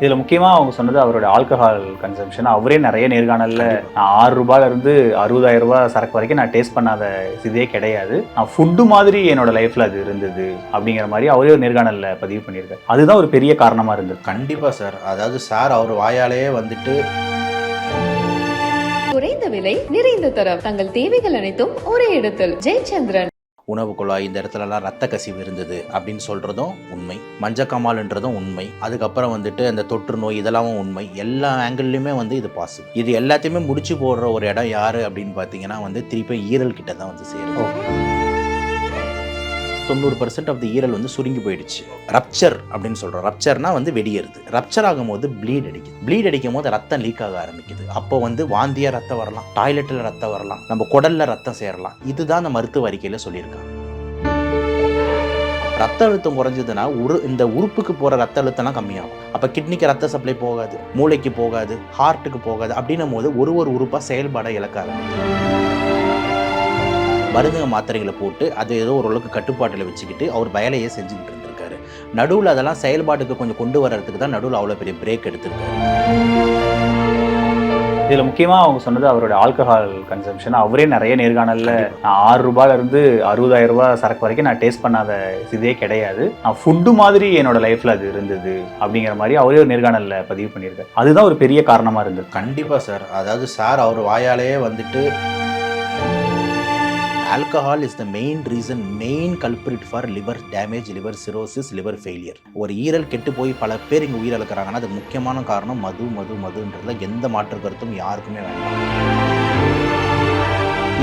இதுல முக்கியமா அவங்க சொன்னது அவரோட ஆல்கஹால் கன்சம்ஷன் அவரே நிறைய நேர்காணல்ல நான் ஆறு ரூபாயில இருந்து அறுபதாயிரம் ரூபாய் சரக்கு வரைக்கும் நான் டேஸ்ட் பண்ணாத இதே கிடையாது. நான் ஃபுட்டு மாதிரி என்னோட லைஃப்ல அது இருந்தது அப்படிங்கிற மாதிரி அவரே ஒரு நேர்காணல்ல பதிவு பண்ணியிருக்காரு. அதுதான் ஒரு பெரிய காரணமா இருந்தது. கண்டிப்பா சார் அதாவது சார் அவர் வாயாலேயே வந்துட்டு குறைந்த விலை நிறைந்த தரம். தங்கள் தேவைகள் அனைத்தும் ஒரே இடத்தில். ஜெயச்சந்திரன். உணவு குழாய் இந்த இடத்துலலாம் ரத்த கசிவு இருந்தது அப்படின்னு சொல்கிறதும் உண்மை. மஞ்சக்காமால்ன்றதும் உண்மை. அதுக்கப்புறம் வந்துட்டு அந்த தொற்று நோய் இதெல்லாம் உண்மை. எல்லா ஆங்கிள்லையுமே வந்து இது பாசிபிள் இது எல்லாத்தையுமே முடிச்சு போடுற ஒரு இடம் யார் அப்படின்னு பார்த்தீங்கன்னா வந்து திருப்பி ஈரல் கிட்ட தான் வந்து சேரும். தொண்ணூறு பர்சன்ட் ஆஃப் தி ஈரல் வந்து சுருங்கி போயிடுச்சு. ரப்சர் அப்படின்னு சொல்கிறோம் ரப்சர்னா வந்து வெடியறது ரப்சர் ஆகும்போது ப்ளீட் அடிக்குது. ப்ளீட் அடிக்கும் போது ரத்தம் லீக் ஆக ஆரம்பிக்குது. அப்போ வந்து வாந்தியாக ரத்தம் வரலாம். டாய்லெட்டில் ரத்தம் வரலாம். நம்ம குடல்ல ரத்தம் சேரலாம். இதுதான் அந்த மருத்துவ அறிக்கையில் சொல்லியிருக்காங்க. ரத்த அழுத்தம் குறைஞ்சதுன்னா உரு இந்த உறுப்புக்கு போகிற ரத்த அழுத்தம்லாம் கம்மியாகும். அப்போ கிட்னிக்கு ரத்த சப்ளை போகாது. மூளைக்கு போகாது. ஹார்ட்டுக்கு போகாது. அப்படின்னும் போது ஒரு ஒரு உறுப்பாக செயல்பாடை இழக்க ஆரம்பிக்கும் மருந்துங்க மாத்திரைகளை போட்டு அது ஏதோ ஓரளவுக்கு கட்டுப்பாட்டில் வச்சுக்கிட்டு அவர் வேலையை செஞ்சுக்கிட்டு இருந்திருக்காரு. நடுவில் அதெல்லாம் செயல்பாட்டுக்கு கொஞ்சம் கொண்டு வர்றதுக்கு தான் நடுவில் அவ்வளோ பெரிய பிரேக் எடுத்திருக்காரு. இதுல முக்கியமா அவங்க சொன்னது அவரோட ஆல்கஹால் கன்சம்ஷன் அவரே நிறைய நேர்காணல்ல நான் ஆறு ரூபாயில இருந்து அறுபதாயிரம் ரூபாய் சரக்கு வரைக்கும் நான் டேஸ்ட் பண்ணாத இதே கிடையாது. நான் ஃபுட்டு மாதிரி என்னோட லைஃப்ல அது இருந்தது அப்படிங்கிற மாதிரி அவரே ஒரு நேர்காணல்ல பதிவு பண்ணியிருக்காரு. அதுதான் ஒரு பெரிய காரணமா இருந்தது கண்டிப்பாக சார். அதாவது சார் அவர் வாயாலேயே வந்துட்டு alcohol is the main reason main culprit for liver damage liver cirrhosis liver failure ஒரு ஈரல் கெட்டு போய் பல பேர் இங்கே உயிரிழக்கிறாங்கன்னா அது முக்கியமான காரணம் மது மது மதுன்றதுல எந்த மாற்று கருத்தும் யாருக்குமே வேண்டாம்.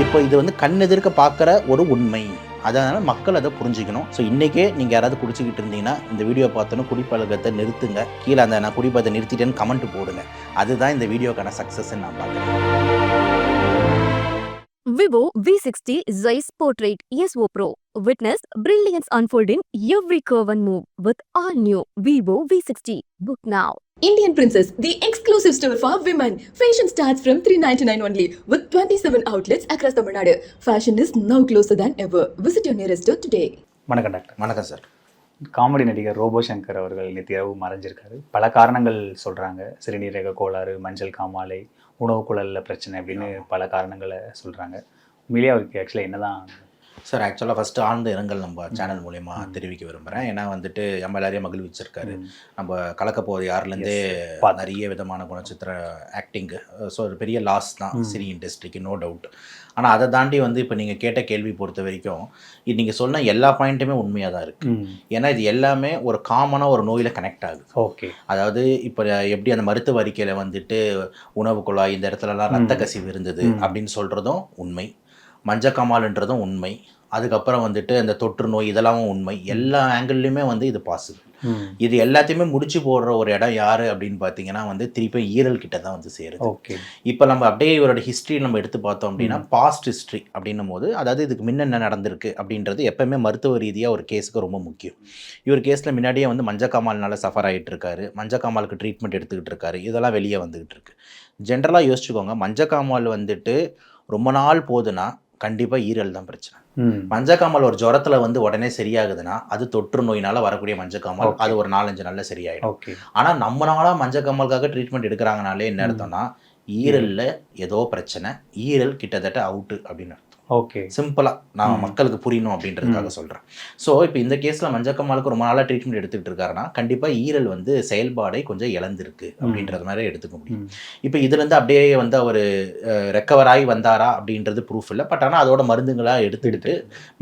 இப்போ இது வந்து கண்ணெதிர்க்க பார்க்குற ஒரு உண்மை. அதனால் மக்கள் அதை புரிஞ்சுக்கணும். ஸோ இன்றைக்கே நீங்கள் யாராவது குடிச்சிக்கிட்டு இருந்தீங்கன்னா இந்த வீடியோ பார்த்தோன்னு குடிப்பழக்கத்தை நிறுத்துங்க. கீழே அந்த நான் குடிப்பதை நிறுத்திட்டேன்னு கமெண்ட் போடுங்க. அதுதான் இந்த வீடியோக்கான சக்ஸஸ்ன்னு நான் பார்க்குறேன். Vivo V60 Zeiss Portrait ESO Pro. Witness brilliance unfold in every curve and move with all new Vivo V60. Book now. Indian Princess, the exclusive store for women. Fashion starts from 399 only with 27 outlets across Tamil Nadu. Fashion is now closer than ever. Visit your nearest store today. வணக்கம் doctor வணக்கம் sir comedy நடிகர் ரோபோ சங்கர் அவர்கள் நேற்று இரவு மறைஞ்சிருக்காரு பல காரணங்கள் சொல்றாங்க சிறுநீரக கோளாறு மஞ்சள் காமாலை உணவு குழல்ல பிரச்சனை அப்படின்னு பல காரணங்களை சொல்றாங்க. உண்மையிலேயே அவருக்கு ஆக்சுவலாக என்னதான் சார் ஆக்சுவலாக ஃபஸ்ட்டு ஆழ்ந்த இரங்கல் நம்ம சேனல் மூலயமா தெரிவிக்க விரும்புகிறேன் ஏன்னா வந்துட்டு நம்ம எல்லாரையும் மகிழ்விச்சிருக்காரு. நம்ம கலக்க போகிற யாருலேருந்தே. நிறைய விதமான குணச்சித்திர ஆக்டிங்கு ஸோ ஒரு பெரிய லாஸ் தான் சினி இண்டஸ்ட்ரிக்கு நோ டவுட் ஆனால் அதை தாண்டி வந்து இப்போ நீங்கள் கேட்ட கேள்வி பொறுத்த வரைக்கும் இது நீங்கள் சொன்ன எல்லா பாயிண்ட்டுமே உண்மையாக தான் இருக்குது ஏன்னா இது எல்லாமே ஒரு காமனாக ஒரு நோயில் கனெக்ட் ஆகுது. ஓகே. அதாவது இப்போ எப்படி அந்த மருத்துவ அறிக்கையில் வந்துட்டு உணவு குழாய் இந்த இடத்துலலாம் ரத்த. கசிவு இருந்தது. அப்படின்னு சொல்கிறதும் உண்மை. மஞ்சக்காமால்ன்றதும் உண்மை. அதுக்கப்புறம் வந்துட்டு அந்த தொற்று நோய் இதெல்லாம் உண்மை. எல்லா ஆங்கிள்லையுமே வந்து இது பாசிபிள் இது எல்லாத்தையுமே முடிச்சு போடுற ஒரு இடம் யார் அப்படின்னு பார்த்தீங்கன்னா வந்து திருப்பி ஈரல் கிட்ட தான் வந்து சேருது. ஓகே. இப்போ நம்ம அப்படியே இவரோட ஹிஸ்ட்ரி நம்ம எடுத்து பார்த்தோம் அப்படின்னா பாஸ்ட் ஹிஸ்ட்ரி அப்படின்னும் போது அதாவது இதுக்கு முன்ன என்ன நடந்திருக்கு அப்படின்றது எப்பவுமே மருத்துவ ரீதியாக ஒரு கேஸுக்கு ரொம்ப முக்கியம். இவர் கேஸில் முன்னாடியே வந்து மஞ்சக்காமால்னால சஃபர் ஆகிட்டு இருக்காரு. மஞ்சக்காமாலுக்கு ட்ரீட்மெண்ட் எடுத்துக்கிட்டு இருக்காரு. இதெல்லாம் வெளியே வந்துகிட்டு இருக்கு. ஜென்ரலாக யோசிச்சுக்கோங்க. மஞ்சக்காமால் வந்துட்டு ரொம்ப நாள் போகுதுன்னா கண்டிப்பாக ஈரல் தான் பிரச்சனை. மஞ்சக்காமல் ஒரு ஜுரத்துல வந்து உடனே சரியாகுதுன்னா அது தொற்று நோயினால வரக்கூடிய மஞ்சக்காமல். அது ஒரு நாலஞ்சு நாள்ல சரியாயிடும். ஓகே. ஆனா நம்ம நாளா மஞ்சக்காமலுக்காக ட்ரீட்மெண்ட் எடுக்கிறாங்கனாலே என்ன. அர்த்தம்னா ஈரல்ல ஏதோ பிரச்சனை ஈரல் கிட்டத்தட்ட அவுட்டு அப்படின்னு ஓகே. சிம்பிளா நான். மக்களுக்கு புரியணும் அப்படின்றதுக்காக சொல்றேன். ஸோ இப்போ இந்த கேஸ்ல மஞ்சக்கம்மாளுக்கு ரொம்ப நாளா ட்ரீட்மெண்ட் எடுத்துக்கிட்டு இருக்காருன்னா கண்டிப்பா ஈரல் வந்து செயல்பாடை கொஞ்சம் இழந்திருக்கு அப்படின்றது மாதிரி எடுத்துக்க முடியும். இப்போ இதுலேருந்து அப்படியே வந்து அவர் ரெக்கவர் ஆகி வந்தாரா அப்படின்றது ப்ரூஃப் இல்லை. பட் ஆனால் அதோட மருந்துங்களாக எடுத்துக்கிட்டு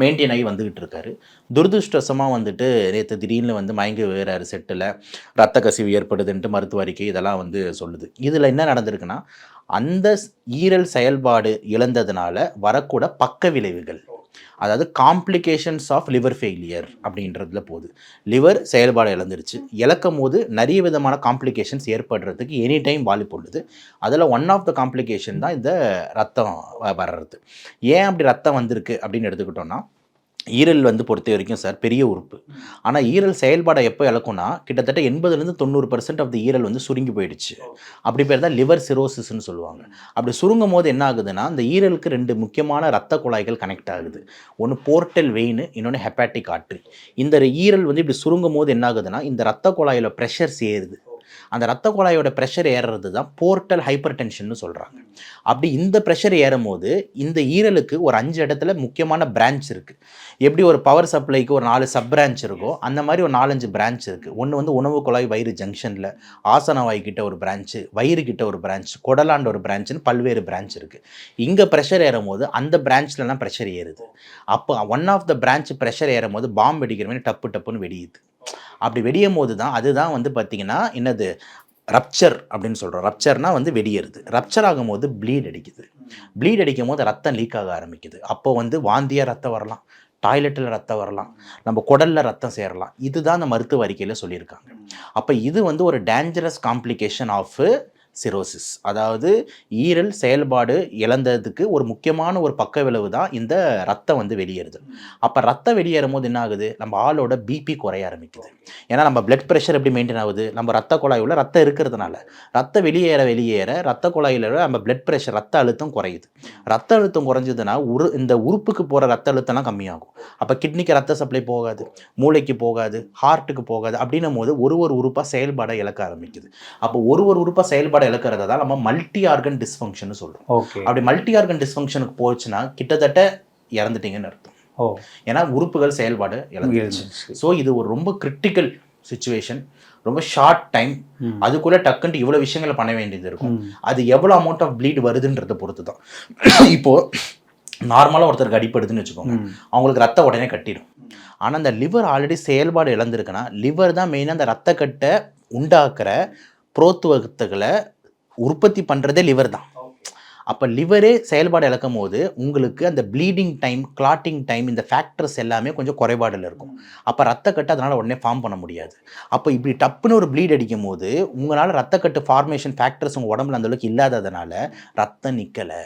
மெயின்டைன் ஆகி வந்துகிட்டு இருக்காரு. துரதிருஷ்டவசமாக வந்துட்டு நேற்று திடீர்னு வந்து மயங்கி வேறாரு செட்டில் ரத்த கசிவு ஏற்படுதுன்ட்டு மருத்துவ அறிக்கை இதெல்லாம் வந்து சொல்லுது. இதில் என்ன நடந்திருக்குன்னா அந்த ஸ்- ஈரல் செயல்பாடு இழந்ததுனால வரக்கூட பக்க விளைவுகள். அதாவது காம்ப்ளிகேஷன்ஸ் ஆஃப் லிவர் ஃபெயிலியர் அப்படின்றதுல போகுது. லிவர் செயல்பாடு இழந்துருச்சு. இழக்கும் போது நிறைய விதமான காம்ப்ளிகேஷன்ஸ் ஏற்படுறதுக்கு எனி டைம் வாய்ப்பு போடுது அதில் ஒன் ஆஃப் த காம்ப்ளிகேஷன் தான் இந்த ரத்தம் வர்றது. ஏன் அப்படி ரத்தம் வந்திருக்கு அப்படின்னு எடுத்துக்கிட்டோன்னா ஈரல் வந்து பொறுத்த வரைக்கும் சார் பெரிய உறுப்பு. ஆனால் ஈரல் செயல்பாடை எப்போ இழக்கும்னா கிட்டத்தட்ட எண்பதுலேருந்து தொண்ணூறு பர்சன்ட் ஆஃப் த ஈரல் வந்து சுருங்கி போயிடுச்சு. அப்படி பேர் தான் லிவர் சிரோசிஸ்ன்னு சொல்லுவாங்க. அப்படி சுருங்கும் போது என்ன ஆகுதுன்னா அந்த ஈரலுக்கு ரெண்டு முக்கியமான ரத்த குழாய்கள் கனெக்ட் ஆகுது. ஒன்று போர்ட்டல் வெயின் இன்னொன்று ஹெப்பாட்டிக் ஆர்ட்ரி இந்த ஈரல் வந்து இப்படி சுருங்கும் போது என்ன ஆகுதுன்னா இந்த ரத்த குழாயில் ப்ரெஷர் சேருது. அந்த ரத்த குழாயோட ப்ரெஷர் ஏறுறது தான் போர்ட்டல் ஹைப்பர் டென்ஷன் சொல்கிறாங்க அப்படி இந்த ப்ரெஷர் ஏறும் போது இந்த ஈரலுக்கு ஒரு அஞ்சு இடத்துல முக்கியமான பிரான்ச் இருக்குது எப்படி ஒரு பவர் சப்ளைக்கு ஒரு நாலு சப் பிரான்ச் இருக்கோ அந்த மாதிரி ஒரு நாலஞ்சு பிரான்ச் இருக்குது ஒன்று வந்து உணவு குழாய் வயிறு ஜங்ஷனில் ஆசனவாய் கிட்ட ஒரு பிரான்ச்சு வயிறு கிட்ட ஒரு பிரான்ச் கொடலாண்ட ஒரு பிரான்ச்சுன்னு பல்வேறு பிரான்ச் இருக்குது இங்கே ப்ரெஷர் ஏறும் போது அந்த பிரான்ச்லலாம் ப்ரெஷர் ஏறுது. அப்போ one of the branch pressure ஏறும் போது பாம்பு வெடிக்கிற மாதிரி டப்பு டப்புன்னு வெடியுது. அப்படி வெடியும் போது தான் அதுதான் வந்து பார்த்திங்கன்னா என்னது? ரப்சர் அப்படின்னு சொல்கிறோம் ரப்சர்னால் வந்து வெடியறது. ரப்சர் ஆகும்போது ப்ளீட் அடிக்குது. ப்ளீட் அடிக்கும் போது ரத்தம் லீக் ஆக ஆரம்பிக்குது. அப்போ வந்து வாந்தியாக ரத்தம் வரலாம். டாய்லெட்டில் ரத்தம் வரலாம். நம்ம குடலில் ரத்தம் சேரலாம். இதுதான் அந்த மருத்துவ அறிக்கையில் சொல்லியிருக்காங்க. அப்போ இது வந்து ஒரு டேஞ்சரஸ் காம்ப்ளிகேஷன் ஆஃப் சிரோசிஸ் அதாவது ஈரல் செயல்பாடு இழந்ததுக்கு ஒரு முக்கியமான ஒரு பக்க விளைவு தான் இந்த ரத்தம் வந்து வெளியேறுது. அப்போ ரத்தம் வெளியேறும் போது என்ன ஆகுது நம்ம ஆளோட பிபி குறைய ஆரம்பிக்குது. ஏன்னா நம்ம பிளட் ப்ரெஷர் எப்படி மெயின்டைன் ஆகுது? நம்ம ரத்த குழாய் உள்ள ரத்தம் இருக்கிறதுனால. ரத்தம் வெளியேற வெளியேற ரத்த குழாயில் நம்ம பிளட் ப்ரெஷர் ரத்த அழுத்தம் குறையுது. ரத்த அழுத்தம் குறைஞ்சதுன்னா உரு இந்த உறுப்புக்கு போகிற ரத்த அழுத்தம்லாம் கம்மியாகும். அப்போ கிட்னிக்கு ரத்த சப்ளை போகாது. மூளைக்கு போகாது. ஹார்ட்டுக்கு போகாது. அப்படின்னும் போது ஒரு ஒரு உறுப்பாக செயல்பாடை இழக்க ஆரம்பிக்குது. அப்போ ஒரு ஒரு உறுப்பாக செயல்பாடு இழக்கிறத தான் நம்ம மல்டி ஆர்கன் டிஸ்ஃபங்க்ஷன் சொல்கிறோம் அப்படி மல்டி ஆர்கன் டிஸ்ஃபங்க்ஷனுக்கு போச்சுன்னா கிட்டத்தட்ட இறந்துட்டீங்கன்னு அர்த்தம். ஓ. ஏன்னா உறுப்புகள் செயல்பாடு இழந்துருச்சு. ஸோ இது ஒரு ரொம்ப கிரிட்டிக்கல் சுச்சுவேஷன் ரொம்ப ஷார்ட் டைம். அதுக்குள்ளே டக்குன்ட்டு இவ்வளோ விஷயங்களை பண்ண வேண்டியது இருக்கும். அது எவ்வளோ அமௌண்ட் ஆஃப் ப்ளீட் வருதுன்றதை பொறுத்து தான் இப்போது நார்மலாக ஒருத்தருக்கு அடிப்படுதுன்னு வச்சுக்கோங்க. அவங்களுக்கு ரத்த உடனே கட்டிடும். ஆனால் அந்த லிவர் ஆல்ரெடி செயல்பாடு இழந்திருக்குன்னா லிவர் தான் மெயினாக அந்த ரத்தக்கட்டை உண்டாக்குற புரோத்துவத்துகளை உற்பத்தி பண்ணுறதே லிவர் தான். அப்போ லிவரே செயல்பாடு இழக்கும் போது உங்களுக்கு அந்த ப்ளீடிங் டைம் கிளாட்டிங் டைம் இந்த ஃபேக்டர்ஸ் எல்லாமே கொஞ்சம் குறைபாடில் இருக்கும். அப்போ ரத்தக்கட்டு அதனால் உடனே ஃபார்ம் பண்ண முடியாது. அப்போ இப்படி டப்புன்னு ஒரு ப்ளீட் அடிக்கும் போது உங்களால் ரத்தக்கட்டு ஃபார்மேஷன் ஃபேக்டர்ஸ் உங்கள் உடம்புல அந்தளவுக்கு இல்லாததுனால ரத்தம் நிற்கலை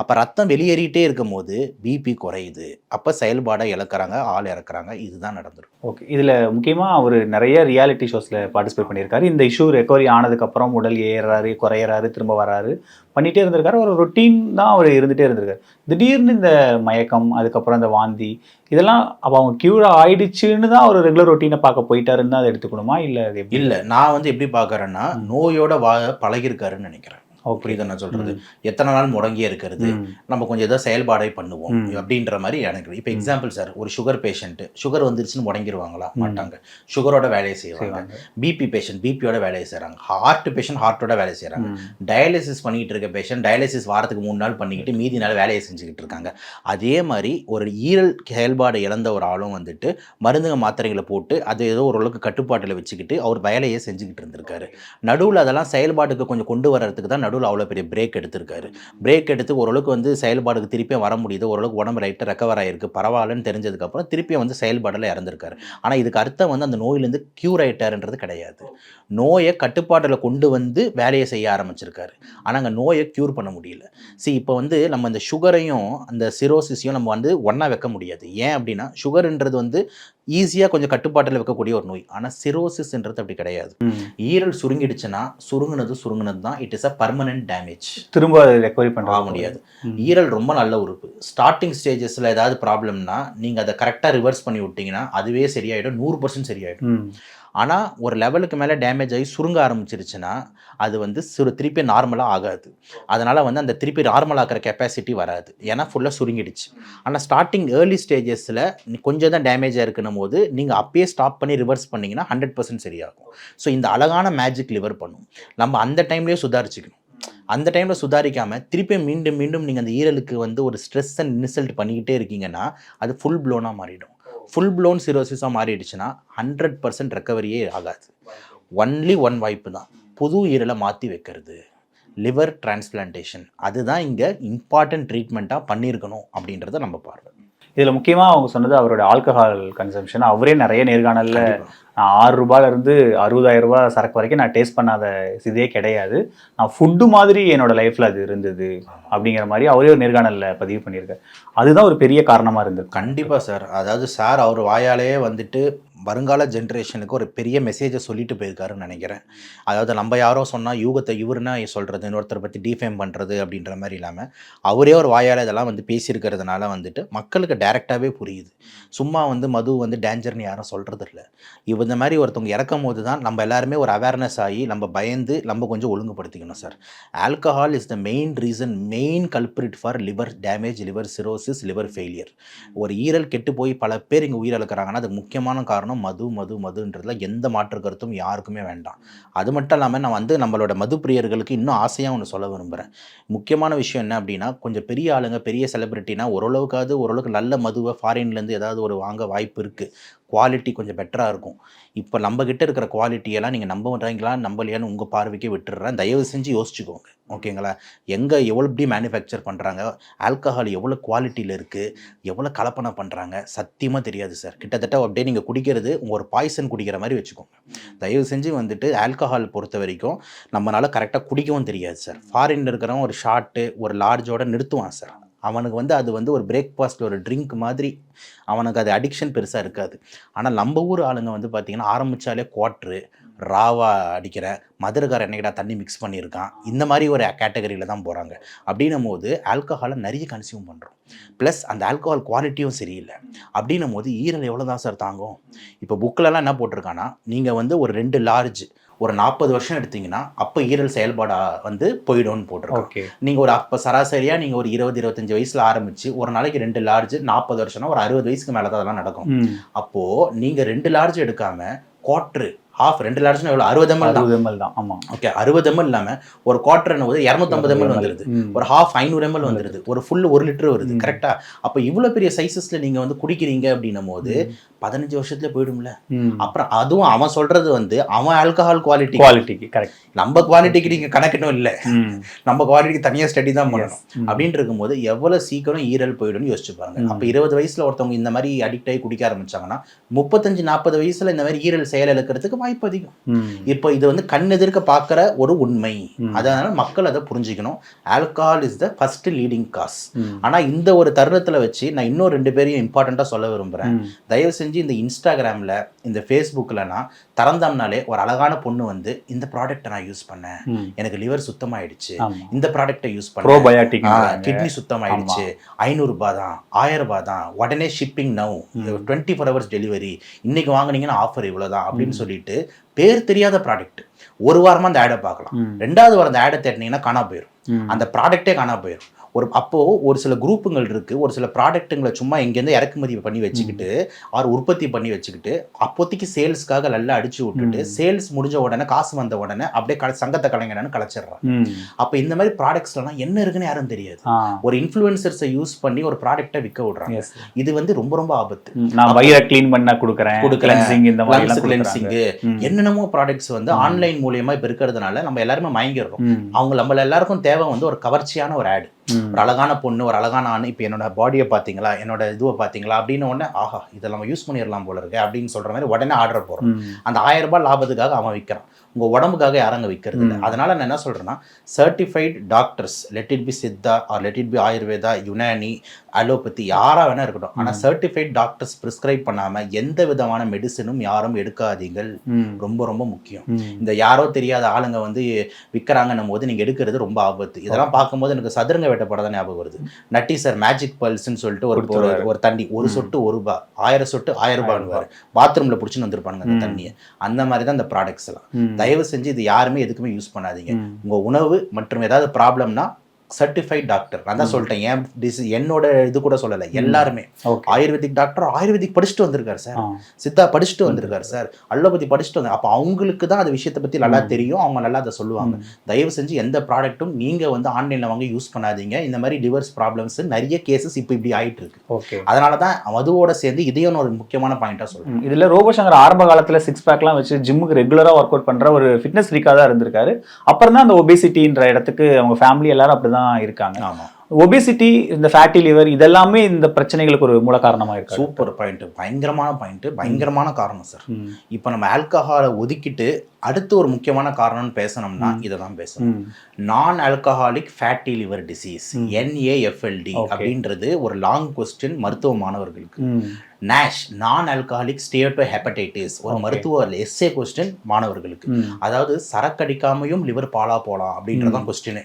அப்போ ரத்தம் வெளியேறிட்டே இருக்கும்போது பிபி குறையுது. அப்போ செயல்பாடை இழக்கிறாங்க ஆள் இறக்குறாங்க. இதுதான் நடந்திருக்கும். ஓகே. இதில் முக்கியமாக அவர் நிறைய ரியாலிட்டி ஷோஸில் பார்ட்டிசிபேட் பண்ணியிருக்காரு. இந்த இஷ்யூ ரெக்கவரி ஆனதுக்கப்புறம் உடல் ஏறுறாரு குறையிறாரு திரும்ப வராரு. பண்ணிகிட்டே இருந்திருக்காரு. ஒரு ரொட்டீன் தான் அவர் இருந்துகிட்டே இருந்திருக்காரு. திடீர்னு இந்த மயக்கம் அதுக்கப்புறம் இந்த வாந்தி இதெல்லாம் அப்போ அவங்க க்யூர் ஆயிடுச்சுன்னு தான் ஒரு ரெகுலர் ரொட்டீனை பார்க்க போயிட்டாருன்னு தான் அதை எடுத்துக்கணுமா? இல்லை இல்லை. நான் வந்து எப்படி பார்க்குறேன்னா நோயோட வா பழகிருக்காருன்னு நினைக்கிறேன். புரியுதா நான் சொல்கிறது எத்தனை நாள் முடங்கியே இருக்கிறது. நம்ம கொஞ்சம் ஏதோ செயல்பாடை பண்ணுவோம். அப்படின்ற மாதிரி எனக்கு இப்போ எக்ஸாம்பிள் சார் ஒரு சுகர் பேஷண்ட்டு சுகர் வந்துருச்சுன்னு முடங்கிடுவாங்களா. மாட்டாங்க. சுகரோட வேலையை செய்வாங்க. பிபி பேஷண்ட் பிபியோட வேலையை செய்கிறாங்க ஹார்ட் பேஷண்ட் ஹார்ட்டோட வேலையை செய்கிறாங்க. டயாலிசிஸ் பண்ணிக்கிட்டு இருக்க பேஷண்ட் டயாலிசிஸ் வாரத்துக்கு மூணு நாள் பண்ணிக்கிட்டு மீதி நாள் வேலையை செஞ்சுக்கிட்டு இருக்காங்க. அதே மாதிரி ஒரு ஈரல் செயல்பாடு இழந்த ஒரு ஆளும் வந்துட்டு மருந்துங்க மாத்திரைகளை போட்டு அது ஏதோ ஓரளவுக்கு கட்டுப்பாட்டில் வச்சுக்கிட்டு அவர் வேலையை செஞ்சுக்கிட்டு இருந்திருக்காரு. நடுவில் அதெல்லாம் செயல்பாட்டுக்கு கொஞ்சம் கொண்டு வர்றதுக்கு தான் நடுவில் அவ்வளோ பெரிய பிரேக் எடுத்திருக்காரு. பிரேக் எடுத்து ஓரளவுக்கு வந்து செயல்பாடுக்கு திருப்பியும் வர முடியுது. ஓரளவுக்கு உடம்பு ரைட்டாக ரெக்கவர் ஆகிருக்கு பரவாயில்லன்னு தெரிஞ்சதுக்கப்புறம் திருப்பியும் வந்து செயல்பாடில் இறந்துருக்காரு. ஆனால் இதுக்கு அர்த்தம் வந்து அந்த நோயிலேருந்து க்யூர் ஆயிட்டாருன்றது கிடையாது. நோயை கட்டுப்பாட்டில் கொண்டு வந்து வேலையை செய்ய ஆரம்பிச்சிருக்காரு. ஆனால் அங்கே நோயை க்யூர் பண்ண முடியல. See இப்போ வந்து நம்ம இந்த சுகரையும் அந்த சிரோசிஸையும் நம்ம வந்து ஒன்றா வைக்க முடியாது. ஏன் அப்படின்னா சுகர்ன்றது வந்து ஈஸியாக கொஞ்சம் கட்டுப்பாட்டில் வைக்கக்கூடிய ஒரு நோய். ஆனால் சிரோசிஸ்ன்றது அப்படி கிடையாது. ஈரல் சுருங்கிடுச்சுன்னா சுருங்குனது சுருங்குனது தான் it is a permanent damage திரும்ப ரெக்கவரி பண்ண முடியாது. ஈரல் ரொம்ப நல்ல உறுப்பு. ஸ்டார்டிங் ஸ்டேஜஸில் ஏதாவது ப்ராப்ளம்னா நீங்கள் அதை கரெக்டாக ரிவர்ஸ் பண்ணி விட்டீங்கன்னா அதுவே சரியாயிடும். நூறு பர்சன்ட் சரியாயிடும். ஆனால் ஒரு லெவலுக்கு மேலே டேமேஜ் ஆகி சுருங்க ஆரம்பிச்சிருச்சுன்னா அது வந்து சிறு திருப்பி நார்மலாக ஆகாது. அதனால் வந்து அந்த திருப்பி நார்மல் ஆக்கிற கெப்பாசிட்டி வராது. ஏன்னா ஃபுல்லாக சுருங்கிடுச்சு. ஆனால் ஸ்டார்டிங் ஏர்லி ஸ்டேஜஸில் கொஞ்சம் தான் டேமேஜாக இருக்கணும் போது நீங்கள் அப்பயே ஸ்டாப் பண்ணி ரிவர்ஸ் பண்ணிங்கன்னா ஹண்ட்ரட் பர்சன்ட் சரியாகும். ஸோ இந்த அழகான மேஜிக் லிவர் பண்ணும். நம்ம அந்த டைம்லேயே சுதாரிச்சுக்கணும். அந்த டைமில் சுதாரிக்காமல் திருப்பி மீண்டும் மீண்டும் நீங்கள் அந்த ஈரலுக்கு வந்து ஒரு ஸ்ட்ரெஸ் அண்ட் இன்சல்ட் பண்ணிக்கிட்டே இருக்கீங்கன்னா அது ஃபுல் ப்ளோனாக மாறிடும். ஃபுல் ப்ளோன் சிரோசிஸாக மாறிடுச்சுன்னா ஹண்ட்ரட் பர்சன்ட் ரெக்கவரியே ஆகாது. ஒன்லி ஒன் வாய்ப்பு தான். புது ஈரலை மாற்றி வைக்கிறது. லிவர் டிரான்ஸ்பிளான்டேஷன் அதுதான் இங்கே இம்பார்ட்டன்ட் ட்ரீட்மெண்ட்டாக பண்ணியிருக்கணும் அப்படின்றத நம்ம பார்வை இதில் முக்கியமாக அவங்க சொன்னது அவரோட ஆல்கஹால் கன்சம்ஷன் அவரே நிறைய நேர்காணலில். நான் ஆறு ரூபாயிலிருந்து அறுபதாயிரம் ரூபாய் சரக்கு வரைக்கும் நான் டேஸ்ட் பண்ணாத இதே கிடையாது. நான் ஃபுட்டு மாதிரி என்னோட லைஃப்பில் அது இருந்தது அப்படிங்கிற மாதிரி அவரே ஒரு நேர்காணலில் பதிவு பண்ணியிருக்காரு. அதுதான் ஒரு பெரிய காரணமாக இருந்தது. கண்டிப்பாக சார். அதாவது சார் அவர் வாயாலேயே வந்துட்டு வருங்கால ஜென்ரேஷனுக்கு ஒரு பெரிய மெசேஜை சொல்லிட்டு போயிருக்காருன்னு நினைக்கிறேன். அதாவது நம்ம யாரோ சொன்னால் யூகத்தை இவருன்னா சொல்கிறது இன்னொருத்தரை பற்றி டிஃபேம் பண்ணுறது அப்படின்ற மாதிரி இல்லாமல் அவரே ஒரு வாயால் இதெல்லாம் வந்து பேசியிருக்கிறதுனால வந்துட்டு மக்களுக்கு டைரெக்டாகவே புரியுது. சும்மா வந்து மது வந்து டேஞ்சர்னு யாரும் சொல்கிறது இல்லை இவ இந்த மாதிரி ஒருத்தவங்க இறக்கும் போது தான் நம்ம எல்லாருமே ஒரு அவேர்னஸ் ஆகி நம்ம பயந்து நம்ம கொஞ்சம் ஒழுங்குபடுத்திக்கணும் sir. Alcohol is the main reason main culprit for liver damage liver cirrhosis liver failure ஒரு ஈரல் கெட்டு போய் பல பேர் இங்கே உயிரிழக்கிறாங்கன்னா அதுக்கு முக்கியமான காரணம் மது மது மதுன்றதுல எந்த மாற்று கருத்தும் யாருக்குமே வேண்டாம். அது மட்டும் இல்லாமல் நான் வந்து நம்மளோட மது பிரியர்களுக்கு இன்னும் ஆசையாக ஒன்று சொல்ல விரும்புகிறேன் முக்கியமான விஷயம் என்ன அப்படின்னா கொஞ்சம் பெரிய ஆளுங்க பெரிய செலிபிரிட்டினா ஓரளவுக்காவது ஓரளவுக்கு நல்ல மதுவை ஃபாரின்லேருந்து ஏதாவது ஒரு வாங்க வாய்ப்பு இருக்குது குவாலிட்டி கொஞ்சம் பெட்டராக இருக்கும். இப்போ நம்மக்கிட்ட இருக்கிற குவாலிட்டியெல்லாம் நீங்கள் நம்ப மாட்டாங்களா? நம்பலையான்னு உங்கள் பார்வைக்கே விட்டுடுறேன் தயவு செஞ்சு யோசிச்சுக்கோங்க. ஓகேங்களா? எங்கே எவ்வளோ எப்படி மேனுஃபேக்சர் பண்ணுறாங்க ஆல்கஹால் எவ்வளோ குவாலிட்டியில் இருக்குது எவ்வளோ கலப்பனை பண்ணுறாங்க சத்தியமாக தெரியாது சார் கிட்டத்தட்ட அப்படியே நீங்கள் குடிக்கிறது உங்கள் ஒரு பாய்சன் குடிக்கிற மாதிரி வச்சுக்கோங்க. தயவு செஞ்சு வந்துட்டு ஆல்கஹால் பொறுத்த வரைக்கும் நம்மளால் கரெக்டாக குடிக்கவும் தெரியாது சார் ஃபாரின் இருக்கிறவன் ஒரு ஷார்ட்டு ஒரு லார்ஜோட நிறுத்துவான் சார் அவனுக்கு வந்து அது வந்து ஒரு பிரேக்ஃபாஸ்ட் ஒரு ட்ரிங்க் மாதிரி அவனுக்கு அது அடிக்ஷன் பெருசாக இருக்காது. ஆனால் நம்ம ஊர் ஆளுங்க வந்து பார்த்திங்கன்னா ஆரம்பித்தாலே குவாட்ரு ராவா அடிக்கிற மதுரக்கார என்னைக்கிடா தண்ணி மிக்ஸ் பண்ணியிருக்கான் இந்த மாதிரி ஒரு கேட்டகரியில் தான் போகிறாங்க அப்படின்னும் போது ஆல்கஹாலை நிறைய கன்சியூம் பண்ணுறோம் ப்ளஸ் அந்த ஆல்கஹால் குவாலிட்டியும் சரியில்லை. அப்படின்னும் போது ஈரல் எவ்வளோ தான் சார் தாங்கும்? இப்போ புக்கிலலாம் என்ன போட்டிருக்கான்னா நீங்கள் வந்து ஒரு ரெண்டு லார்ஜ் ஒரு நாற்பது வருஷம் எடுத்தீங்கன்னா அப்போ ஈரல் செயல்பாடா வந்து போயிடும்னு போட்டிருக்கோம். ஓகே. நீங்கள் ஒரு அப்போ சராசரியாக நீங்கள் ஒரு இருபது இருபத்தஞ்சு வயசில் ஆரம்பிச்சு ஒரு நாளைக்கு ரெண்டு லார்ஜ் நாற்பது வருஷம்னா ஒரு அறுபது வயசுக்கு மேலே தான் அதெல்லாம் நடக்கும். அப்போது நீங்கள் ரெண்டு லார்ஜ் எடுக்காம குவாட்ரு ஹாஃப் ரெண்டு லார்ஜ்னா எவ்வளோ அறுபது எம்எல் அறுபது எம்எல் தான். ஆமா. ஓகே அறுபது எம்எல் இல்லாமல் ஒரு குவார்டர்னு போது இரநூத்தம்பது எம்எல் வந்துடுது ம். ஒரு ஹாஃப் ஐநூறு எம்எல் வந்துடுது ஒரு ஃபுல் ஒரு லிட்டர் வருது. ம். கரெக்டா அப்போ இவ்வளோ பெரிய சைஸஸ்ல நீங்க வந்து குடிக்கிறீங்க அப்படின்னும் போது பதினஞ்சு வருஷத்துல போயிடும்ல. அப்புறம் அதுவும் அவன் சொல்றது வந்து அவன் ஆல்கஹால் குவாலிட்டி குவாலிட்டிக்கு கரெக்ட் நம்ம குவாலிட்டிக்கு நீங்க கணக்கணும் இல்லை. நம்ம குவாலிட்டிக்கு தனியாக ஸ்டடி தான் பண்ணணும். அப்படின்னு இருக்கும்போது எவ்வளவு சீக்கிரம் ஈரல் போயிடும்னு யோசிச்சு பாருங்க. அப்போ இருபது வயசுல ஒருத்தவங்க இந்த மாதிரி அடிக்ட் ஆகி குடிக்க ஆரம்பிச்சாங்கன்னா முப்பத்தஞ்சு நாற்பது வயசுல இந்த மாதிரி ஈரல் செயல் இழக்கிறதுக்கு வாய்ப்பு அதிகம். இப்போ இது வந்து கண் எதிர்க்க பார்க்குற ஒரு உண்மை. அதனால மக்கள் அதை புரிஞ்சுக்கணும். Alcohol is the first leading cause ஆனா இந்த ஒரு தருணத்துல வச்சு நான் இன்னும் ரெண்டு பேரையும் இம்பார்ட்டண்ட்டாக சொல்ல விரும்புறேன். தயவு செஞ்சு இந்த இன்ஸ்டாகிராம்ல இந்த ஃபேஸ்புக்லனா திறந்தோம்னாலே ஒரு அழகான பொண்ணு வந்து இந்த ப்ராடக்ட்டை நான் யூஸ் பண்ணேன். எனக்கு லிவர் சுத்தமாயிடுச்சு. இந்த ப்ராடக்ட்டை யூஸ் பண்ணேன். கிட்னி சுத்தமாயிடுச்சு. ஐநூறுரூபா தான் ஆயிரம் ரூபாய் தான் உடனே shipping now twenty four hours delivery இன்னைக்கு வாங்குனீங்கன்னா ஆஃபர் இவ்வளோதான் அப்படின்னு சொல்லிட்டு பேர் தெரியாத ப்ராடக்ட் ஒரு வாரமா அந்த ஆடை பார்க்கலாம். ரெண்டாவது வாரம் அந்த ஆடை தேடினீங்கன்னா காணா போயிடும். அந்த ப்ராடக்ட்டே காணா போயிடும் ஒரு அப்போ ஒரு சில குரூப்புங்கள் இருக்கு. ஒரு சில ப்ராடக்ட்டுங்களை சும்மா இங்கேருந்து இறக்குமதி பண்ணி வச்சுக்கிட்டு ஆர் உற்பத்தி பண்ணி வச்சுக்கிட்டு அப்போதைக்கு சேல்ஸ்க்காக நல்லா அடிச்சு விட்டுட்டு சேல்ஸ் முடிஞ்ச உடனே காசு வந்த உடனே அப்படியே சங்கத்தை கலைஞரன்னு கலைச்சிடுறான். ம். அப்போ இந்த மாதிரி ப்ராடக்ட்ஸ்லாம் என்ன இருக்குன்னு யாரும் தெரியாது. ஒரு இன்ஃப்ளூயன்சர்ஸை யூஸ் பண்ணி ஒரு ப்ராடக்ட்டை விற்க விடுறாங்க. இது வந்து ரொம்ப ரொம்ப ஆபத்து. நான் வயிறை க்ளீன் பண்ண கொடுக்குறேன். கிளென்சிங் இந்த மாதிரி கிளென்சிங். என்னென்னமோ ப்ராடக்ட்ஸ் வந்து ஆன்லைன் மூலியமா இப்ப இருக்கிறதுனால நம்ம எல்லாருமே மயங்கிடுறோம். அவங்க நம்ம எல்லாருக்கும் தேவை வந்து ஒரு கவர்ச்சியான ஒரு ஆடு. ஒரு அழகான பொண்ணு ஒரு அழகான ஆண் இப்போ என்னோட பாடியை பார்த்தீங்களா என்னோட இதுவை பார்த்தீங்களா அப்படின்னு உடனே ஆஹா இதை நம்ம யூஸ் பண்ணிடலாம் போல இருக்கு அப்படின்னு சொல்ற மாதிரி உடனே ஆர்டர் போடுறோம். ம். அந்த ஆயிரம் ரூபாய் லாபத்துக்காக அவன் விற்கிறான் உங்க உடம்புக்காக யாரும் விற்கிறது இல்லை. அதனால நான் என்ன சொல்றேன்னா certified doctors let it be Siddha or let it be Ayurveda Unani allopathy யாரா வேணா இருக்கட்டும். ஆனா சர்டிஃபைட் டாக்டர்ஸ் பிரிஸ்கிரைப் பண்ணாம எந்த விதமான மெடிசனும் யாரும் எடுக்காதீங்கள். ரொம்ப ரொம்ப முக்கியம். இந்த யாரோ தெரியாத ஆளுங்க வந்து விற்கிறாங்கன்னும் போது நீங்க எடுக்கிறது ரொம்ப ஆபத்து. இதெல்லாம் பார்க்கும்போது எனக்கு சதுரங்க வேட்டப்பட தான் ஞாபகம் வருது. நட்டி சார் மேஜிக் பல்ஸ்ன்னு சொல்லிட்டு ஒரு ஒரு- தண்ணி ஒரு சொட்டு ஒரு ரூபாய் ஆயிரம் சொட்டு ஆயிரம் ரூபாய். பாத்ரூம்ல பிடிச்சின்னு வந்திருப்பானுங்க அந்த தண்ணியை. அந்த மாதிரி தான் இந்த ப்ராடக்ட்ஸ் எல்லாம். தயவு செஞ்சு இது யாருமே எதுக்குமே யூஸ் பண்ணாதீங்க. ம். உங்க உணவு மற்றும் ஏதாவது ப்ராப்ளம்னா சர்டிஃபைட் டாக்டர் நான் தான் சொல்லிட்டேன். ஏன் டிசி என்னோட இது கூட சொல்லலை. எல்லாருமே. ஆயுர்வேதிக் டாக்டர் ஆயுர்வேதிக் படிச்சுட்டு வந்திருக்காரு சார். சித்தா படிச்சுட்டு வந்திருக்காரு சார். அல்லோபதி படிச்சுட்டு வந்து அப்போ அவங்களுக்கு தான் அந்த விஷயத்தை பற்றி நல்லா தெரியும். அவங்க நல்லா அதை சொல்லுவாங்க. தயவு செஞ்சு எந்த ப்ராடக்ட்டும் நீங்கள் வந்து ஆன்லைனில் வாங்கி யூஸ் பண்ணாதீங்க. இந்த மாதிரி டிவர்ஸ் ப்ராப்ளம்ஸ் நிறைய கேசஸ் இப்போ இப்படி ஆயிட்டு இருக்கு. ஓகே. அதனால தான் மதுவோட சேர்ந்து இதையும் ஒரு முக்கியமான பாயிண்டாக சொல்றேன். ம். இதுல ரோபோசங்கர் ஆரம்ப காலத்துல சிக்ஸ் பேக்லாம் வச்சு ஜிம்முக்கு ரெகுலரா ஒர்க் அவுட் பண்ற ஒரு ஃபிட்னஸ் ஃப்ரீக்கா தான் இருந்திருக்காரு. அப்புறம் தான் அந்த ஒபேசிட்டின்ற இடத்துக்கு அவங்க ஃபேமிலி எல்லாரும் அப்படிதான் இருக்காங்க. ஒபேசிட்டி இந்த ஃபேட்டி லிவர் இதெல்லாமே இந்த பிரச்சனைகளுக்கு ஒரு மூல காரணமா இருக்கு. சூப்பர் பாயிண்ட் பயங்கரமான பாயிண்ட் பயங்கரமான காரணம் சார். இப்போ நம்ம ஆல்கஹாலை ஒதுக்கிட்டு அடுத்து ஒரு முக்கியமான காரணம்னு பேசணும்னா இதை தான் பேசணும். Non alcoholic fatty liver disease NAFLD. அப்படின்றது ஒரு லாங் கொஸ்டின் மருத்துவ மாணவர்களுக்கு. நேஷ் நான் ஆல்கஹாலிக் ஸ்டியர்டோ ஹெப்படைட்டிஸ் ஒரு. மருத்துவ எஸ்ஏ கொஸ்டின் மாணவர்களுக்கு அதாவது சரக்கடிக்காமையும் லிவர் பாலா போலாம் அப்படின்றதான் கொஸ்டின்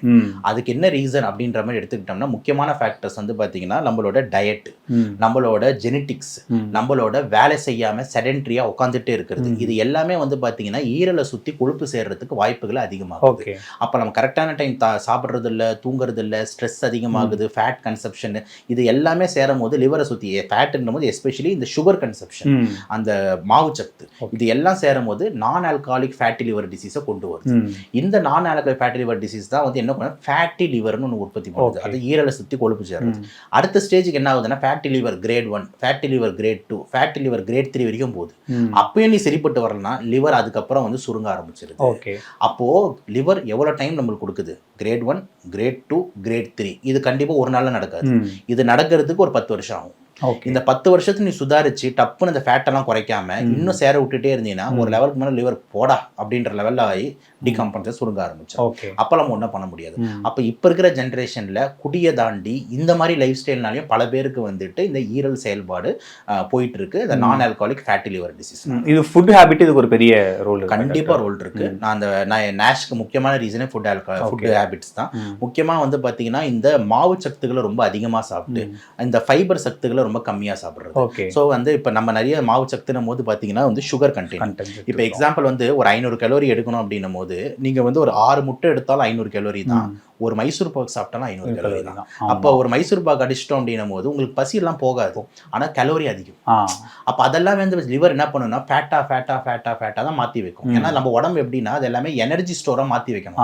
அதுக்கு என்ன ரீசன் அப்படின்ற மாதிரி எடுத்துக்கிட்டோம்னா முக்கியமான ஃபேக்டர்ஸ் வந்து பார்த்தீங்கன்னா நம்மளோட டயட் நம்மளோட ஜெனட்டிக்ஸ் நம்மளோட வேலை செய்யாம செடென்ட்ரியா உட்காந்துட்டே இருக்கிறது. இது எல்லாமே வந்து பாத்தீங்கன்னா ஈரலை சுத்தி கொழுப்பு சேர்றதுக்கு வாய்ப்புகள் அதிகமாகுது. ஓகே அப்ப நம்ம கரெக்டான டைம் சாப்பிட்றது இல்ல தூங்குறது இல்ல ஸ்ட்ரெஸ் அதிகமாகுது ஃபேட் கன்சப்ஷன் இது எல்லாமே சேரும் போது லிவரை சுத்தி ஃபேட்ன்ற போது எஸ்பெஷலி இந்த சுகர் கன்சப்ஷன் அந்த மாவுச்சத்து இது எல்லாம் சேரும் போது நான் ஆல்கஹாலிக் ஃபேட்டி லிவர் டிசீஸை கொண்டு வருது. இந்த non alcoholic fatty liver disease தான் வந்து என்ன பண்ண ஃபேட்டி லிவர்னு ஒன்று உற்பத்தி பண்ணுது. அது ஈரலை சுத்தி கொழுப்பு சேர்றது. அடுத்த ஸ்டேஜுக்கு என்ன ஆகுதுன்னா fatty liver grade one fatty liver grade two fatty liver grade three வரைக்கும் போகுது. அப்பயும் நீ சரிப்பட்டு வரலனா லிவர் அதுக்கப்புறம் வந்து சுருங்க ஆரம்பிச்சிருது. ஓகே அப்போ லிவர் எவ்வளவு டைம் நம்மளுக்கு கொடுக்குது? Grade one grade two grade three இது கண்டிப்பா ஒரு நாள்ல நடக்காது. இது நடக்கிறதுக்கு ஒரு பத்து வருஷம் ஆகும். இந்த பத்து வருஷத்துக்கு நீ சுதாரிச்சு டப்புன்னு இந்த ஃபேட் எல்லாம் குறைக்காம இன்னும் சேர விட்டுட்டே இருந்தீங்கன்னா ஒரு லெவலுக்கு மேல லிவர் போடா அப்படின்ற லெவல்ல ஆகி டிகம்பன்சர் சுருங்க ஆரம்பிச்சோம் ஓகே அப்ப நம்ம ஒன்றும் பண்ண முடியாது. அப்ப இப்ப இருக்கிற ஜென்ரேஷன்ல குடியை தாண்டி இந்த மாதிரி லைஃப் ஸ்டைல்னாலையும் பல பேருக்கு வந்துட்டு இந்த ஈரல் செயல்பாடு போயிட்டு இருக்கு இந்த non alcoholic fatty liver disease இது ஃபுட் ஹேபிட் இதுக்கு ஒரு பெரிய ரோல் கண்டிப்பா ரோல் இருக்கு. நான் அந்த நான் நேஷ்க்கு முக்கியமான ரீசனே ஃபுட் ஆல்கஹால் ஃபுட். ஹேபிட்ஸ் தான். முக்கியமா வந்து பாத்தீங்கன்னா இந்த மாவு சத்துக்களை ரொம்ப அதிகமா சாப்பிட்டு இந்த ஃபைபர் சத்துக்களை ரொம்ப கம்மியா சாப்பிடுறது. ஓகே ஸோ வந்து இப்போ நம்ம நிறைய மாவு சத்துனும் போது பார்த்தீங்கன்னா வந்து சுகர் கண்டென்ட் இப்போ எக்ஸாம்பிள் வந்து ஒரு ஐநூறு கலோரி எடுக்கணும் அப்படின்னும் போது நீங்க வந்து ஒரு ஆறு முட்டை எடுத்தாலும் ஐநூறு கலோரி தான். ஒரு மைசூர் பாக் சாப்பிட்டாலும் ஐநூறு கலோரி தான். அப்போ ஒரு மைசூர் பாக் அடிச்சிட்டோம் அப்படின்னும் போது உங்களுக்கு பசி எல்லாம் போகாது. ஆனா கலோரி அதிகம். அப்போ அதெல்லாம் வந்து லிவர் என்ன பண்ணுன்னா ஃபேட்டா ஃபேட்டா ஃபேட்டா ஃபேட்டா தான் மாத்தி வைக்கும். ஏன்னா நம்ம உடம்பு எப்படின்னா அது எல்லாமே எனர்ஜி ஸ்டோரா மாத்தி வைக்கணும்.